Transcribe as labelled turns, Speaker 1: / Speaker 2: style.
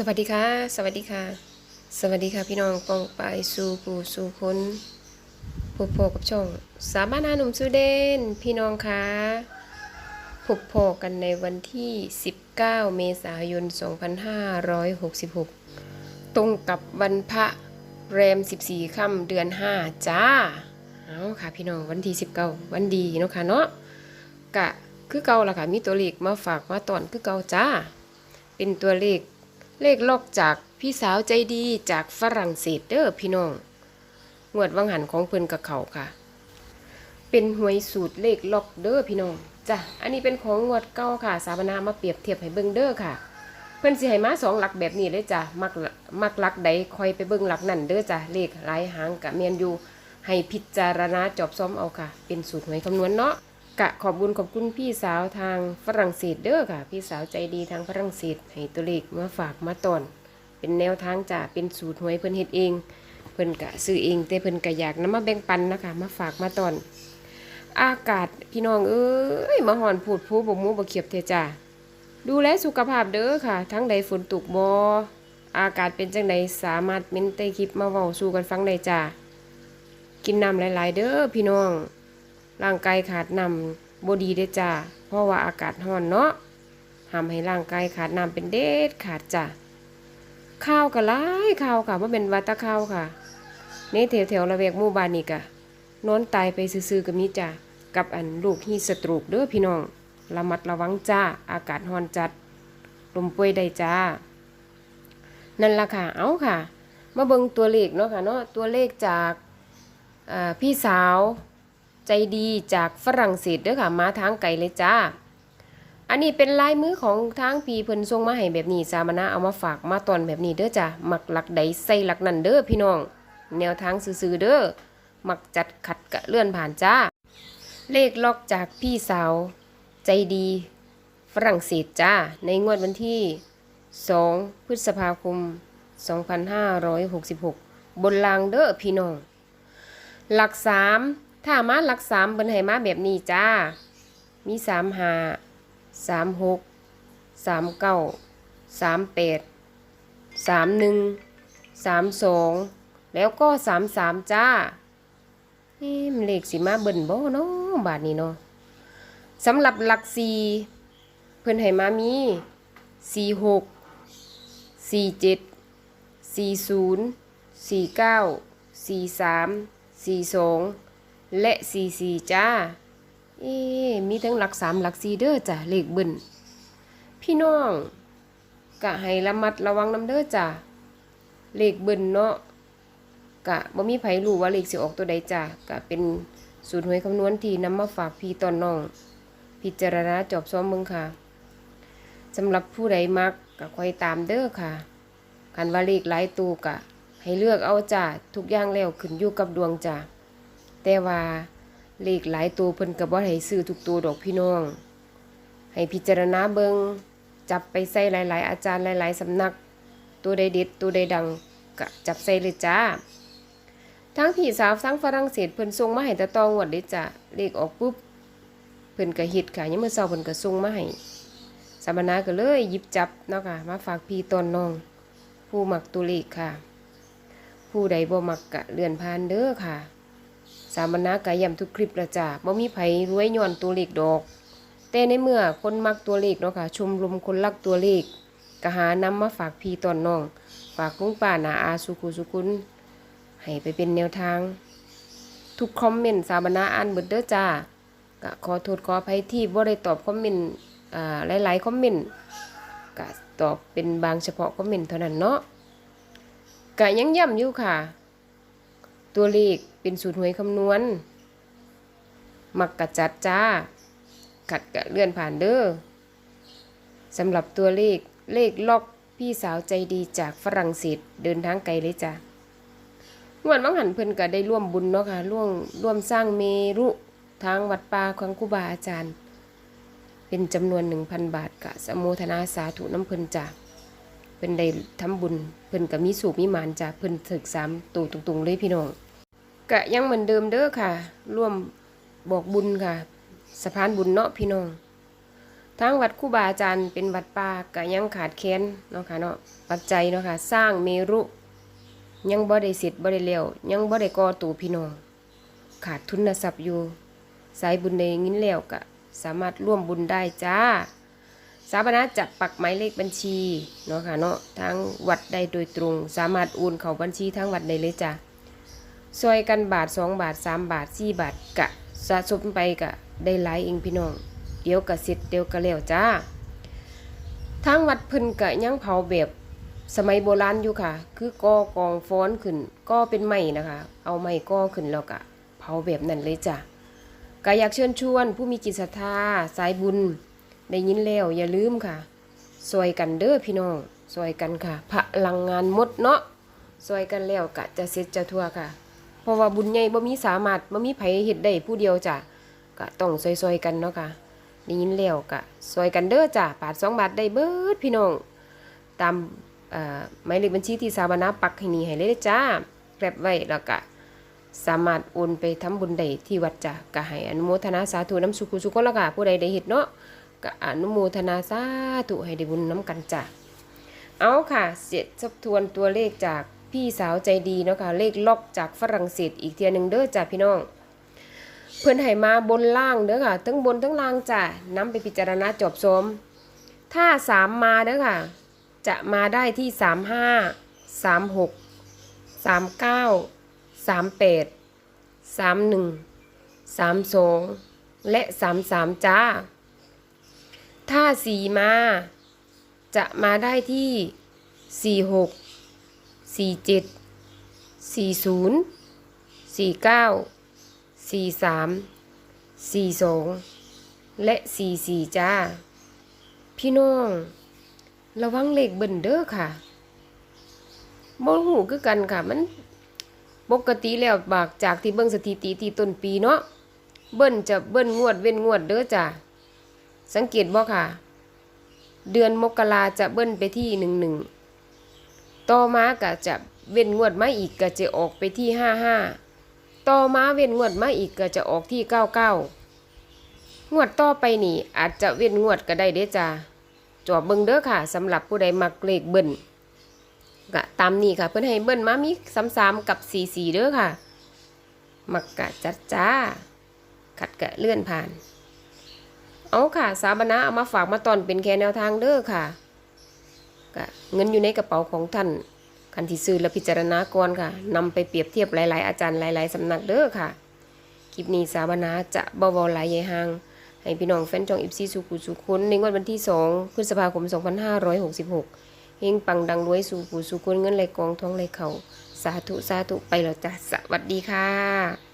Speaker 1: สวัสดีค่ะ สวัสดีค่ะ สวัสดีค่ะพี่น้องปองไปสู่ผู้สู่คนผู้พบกับช่อง สามานาหนุ่มสุเดนพี่น้องคะพบพอกันในวันที่ 19 เมษายน 2566 ตรงกับวันพระแรม 14 ค่ำเดือน 5 จ้า เอาค่ะพี่น้องวันที่ 19 วันดีเนาะค่ะเนาะกะคือเก่าละค่ะมีตัวเลขมาฝากมาตอนคือเก่าจ้า เป็นตัวเลข เลขลอกจากพี่สาวใจดีจากฝรั่งเศสเด้อพี่น้องงวดวังหันของเพิ่นกับเขาค่ะ เป็นหวยสูตรเลขล็อกเด้อพี่น้องจ้ะอันนี้เป็นของงวดเก้าค่ะ สาบนามาเปรียบเทียบให้เบิ่งเด้อค่ะ เพิ่นสิให้มาสองหลักแบบนี้เลยจ้ะมักมักหลักใดคอยไปเบิ่งหลักนั่นเด้อจ้ะเลขหลายหางกะเมียนอยู่ให้พิจารณาจอบซ้อมเอาค่ะ เป็นสูตรหวยคำนวณเนาะ กะขอบบุญขอบคุณพี่สาวทางฝรั่งเศสเด้อค่ะ พี่สาวใจดีทางฝรั่งเศสให้ตัวเลขมาฝากมาตอน เป็นแนวทางจ้ะเป็นสูตรหวยเพิ่นเฮ็ดเอง เพิ่นกะซื้อเอง แต่เพิ่นกะอยากนำมาแบ่งปันนะคะมาฝากมาตอน อากาศพี่น้องเอ้ยมาหอนพูดผู้บ่มูบ่เขียบเทจ้าดูแลสุขภาพเด้อค่ะ ทั้งใดฝนตกบ่อากาศเป็นจังใดสามารถเม้นใต้คลิปมาเว้าสู่กันฟังได้จ้ากินน้ำหลาย ๆ เด้อพี่น้อง ร่างกายขาดน้ำบดีเด้จ้าเพราะว่าอากาศร้อนเนาะห้ามให้ร่างกายขาดน้ำเป็นเด็ดขาดจ้าข้าวก็หลายข้าวค่ะบ่าเป็นว่าแตะข้าวค่ะในแถวๆละแวกหมู่บ้านนี่กะนอนตายไปซื่อๆกับนี้จ้ะกับอันลูกฮีสตรกเด้อพี่น้องระมัดระวังจ้าอากาศร้อนจัดลมป่วยได้จ้า นั่นละค่ะเอาค่ะ มาเบิ่งตัวเลขเนาะค่ะเนาะตัวเลขจากพี่สาว ใจดีจากฝรั่งเศสเด้อค่ะ มาทางไกลเลยจ้า อันนี้เป็นลายมือของทางพีเพิ่นส่งมาให้แบบนี้สามนะเอามาฝากมาตอนแบบนี้เด้อจ้ะมักหลักใดใส่หลักนั่นเด้อพี่น้อง แนวทางซื่อๆเด้อหมักจัดขัดกะเลื่อนผ่านจ้า เลขล็อกจากพี่สาว ใจดีฝรั่งเศสจ้า ในงวดวันที่ 2 พฤษภาคม 2566 บนลางเด้อพี่น้อง หลักสาม ถ้ามาหลักสามเบิ่นให้มาแบบนี้จ้า มีสามหาสามหกสามเก้าสามแปดสามหนึ่งสามสองแล้วก็สามสามจ้าเอ๊มเลขสิมาเบิ่นบ่เนาะบาทนี้เนาะสำหรับหลักสี่เพิ่นให้มามีสี่หกสี่เจ็ดสี่ศูนย์สี่เก้าสี่สามสี่สอง และสี่สี่จ้า เอ๊มีทั้งหลักสามหลักสี่เด้อจ้ะเลขเบิ่นพี่น้องกะให้ระมัดระวังน้ำเด้อจ้ะเลขเบิ่นเนาะกะบ่มีไผรู้ว่าเลขสิออกตัวใดจ้ะกะเป็นสูตรหวยคำนวณที่นำมาฝากพี่ตอนน้อง พิจารณาจอบซ้อมเบิ่งค่ะสำหรับผู้ใดมักกะคอยตามเด้อค่ะคันว่าเลขหลายตัวกะ ให้เลือกเอาจ้ะทุกอย่างแล้วขึ้นอยู่กับดวงจ้ะ แต่ว่าเลขหลายตัวเพิ่นก็บ่ให้ซื้อทุกตัวดอกพี่น้อง ให้พิจารณาเบิงจับไปใส่หลาย ๆ อาจารย์หลาย ๆ สำนัก ตัวใดเด็ดตัวใดดังกะจับใส่เลยจ้า ทั้งพี่สาวทั้งฝรั่งเศสเพิ่นส่งมาให้ตะตองวดเลยจ้ะเลขออกปุ๊บเพิ่นก็เฮ็ดค่ะยังมื้อเช้าเพิ่นก็ส่งมาให้สามนาก็เลยหยิบจับเนาะค่ะมาฝากพี่ตอนน้อง ผู้หมักตัวเลขค่ะ ผู้ใดบ่หมักกะเลื่อนผ่านเด้อค่ะ สามนาก็ย้ำทุกคลิปละจ้ะบ่มีไผรวยย้อนตัวเลขดอก แต่ในเมื่อคนมักตัวเลขเนาะค่ะชมรมคนรักตัวเลขก็หานำมาฝากพี่ตอนน้อง ฝากลุงป้านาอาสุขุสุขุนให้ไปเป็นแนวทาง ทุกคอมเมนต์สาบนาอ่านเบิดเด้อจ้าก็ขอโทษขออภัยที่บ่ได้ตอบคอมเมนต์อ่าหลายๆคอมเมนต์ก็ตอบเป็นบางเฉพาะคอมเมนต์เท่านั้นเนาะก็ยังย้ำอยู่ค่ะ ตัวเลข เป็นสูตรหวยคำนวณ มักกะจัดจ้า ขัดกะเลื่อนผ่านเด้อสำหรับตัวเลขเลขล็อกพี่สาวใจดีจากฝรั่งเศสเดินทางไกลเลยจ้ะงวดวังหันเพิ่นก็ได้ร่วมบุญเนาะค่ะร่วมร่วมสร้างเมรุทางวัดป่าของคูบาอาจารย์ เป็นจำนวน1,000บาทกะสมโมทนาสาธุน้ำเพิ่นจ้ะเพิ่นได้ทำบุญ เพิ่นก็มีสูบมีหมานจ้ะเพิ่นถึกสามตูตรงๆเลยพี่น้อง กะยังเหมือนเดิมเด้อค่ะ ร่วมบอกบุญค่ะ สะพานบุญเนาะพี่น้องทางวัดครูบาอาจารย์เป็นวัดป่าก็ยังขาดแคลนเนาะค่ะเนาะปัจจัยเนาะค่ะ สร้างเมรุ ยังบ่ได้เสร็จบ่ได้แล้วยังบ่ได้ก่อตูพี่น้องขาดทุนทรัพย์อยู่ สายบุญได้ยินแล้วก็สามารถร่วมบุญได้จ้า สาบนาจะปักหมายเลขบัญชีเนาะค่ะเนาะทางวัดได้โดยตรง สามารถโอนเข้าบัญชีทางวัดได้เลยจ้ะ ซอยกันบาท2บาท3บาท4บาทกะสะสมไปกะได้หลายเองพี่น้อง เดี๋ยวกะเสร็จเดี๋ยวกะแล้วจ้าทางวัดเพิ่นกะยังเผาแบบสมัยโบราณอยู่ค่ะ คือก่อกองฟ้อนขึ้นก็เป็นไม้นะคะ เอาไม้ก่อขึ้นแล้วกะเผาแบบนั้นเลยจ้ะก็อยากเชิญชวน ผู้มีจิตศรัทธาสายบุญ ได้ยินแล้วอย่าลืมค่ะซอยกันเด้อพี่น้องซอยกันค่ะพลังงานมดเนาะซอยกันแล้วกะจะเสร็จจะทั่วค่ะ เพราะว่าบุญใหญ่บ่มีสามารถบ่มีไผเฮ็ดได้ผู้เดียวจ้ะก็ต้องซอยๆกันเนาะค่ะได้ยินแล้วกะซอยกันเด้อจ้ะบาทสองบาทได้เบิดพี่น้องตามอ่อหมายเลขบัญชีที่สาบนาปักให้นี่ให้เลยจ้าแกรบไว้แล้วก็สามารถโอนไปทำบุญได้ที่วัดจ้ะก็ให้อนุโมทนาสาธุน้ำสุขุสุขคนละค่ะผู้ใดได้เฮ็ดเนาะก็อนุโมทนาสาธุให้ได้บุญน้ำกันจ้ะเอาค่ะ เสร็จทบทวนตัวเลขจาก พี่สาวใจดีเนาะค่ะเลขล็อกจากฝรั่งเศสอีกเทียหนึ่งเด้อจ้ะพี่น้องเพื่อนให้มาบนล่างเด้อค่ะทั้งบนทั้งล่างจ้ะนำไปพิจารณาจบสม ถ้าสามมาเด้อค่ะ จะมาได้ที่สามห้าสามหกสามเก้าสามแปดสามหนึ่งสามสองและสามสามจ้า ถ้าสี่มา จะมาได้ที่สี่หก สี่เจ็ดสี่ศูนย์สี่เก้าสี่สามสี่สองและสี่สี่จ้า พี่น้อง ระวังเลขเบิ่นเด้อค่ะบ่หูคือกันค่ะมันปกติแล้วบากจากที่เบิ่งสถิติที่ต้นปีเนาะเบิ่นจะเบิ่นงวดเว้นงวดเด้อจ้าสังเกตบ่ค่ะ เดือนมกราจะเบิ้ลไปที่หนึ่งหนึ่ง ต่อมาก็จะเว้นงวดมาอีกก็จะออกไปที่ห้าห้าต่อมาเว้นงวดมาอีกก็จะออกที่เก้าเก้างวดต่อไปนี่อาจจะเว้นงวดก็ได้เด้จ้าจอบเบิ่งเด้อค่ะสำหรับผู้ใดมักเลขเบิ้ลก็ตามนี้ค่ะเพิ่นให้เบิ้ลมามีซ้ำๆกับ44เด้อค่ะ มักกะจัดจ้า ขัดกะเลื่อนผ่าน เอาค่ะ สาบนะเอามาฝากมาตอนเป็นแค่แนวทางเด้อค่ะ ก็เงินอยู่ในกระเป๋าของท่านคันที่ซื้อและพิจารณาก่อนค่ะนำไปเปรียบเทียบหลาย ๆ อาจารย์หลาย ๆสำนักเด้อค่ะ คลิปนี้สาบนาจะบาๆหลายใหญ่หางให้พี่น้องแฟนจองอิฟซีสุขุสุคนในงวดวันที่ 2 พฤษภาคม 2566เฮงปังดังรวยสู่ผู้สุนเงินไหลกองทองไหลเข่าสาธุสาธุไปแล้วจ้ะสวัสดีค่ะ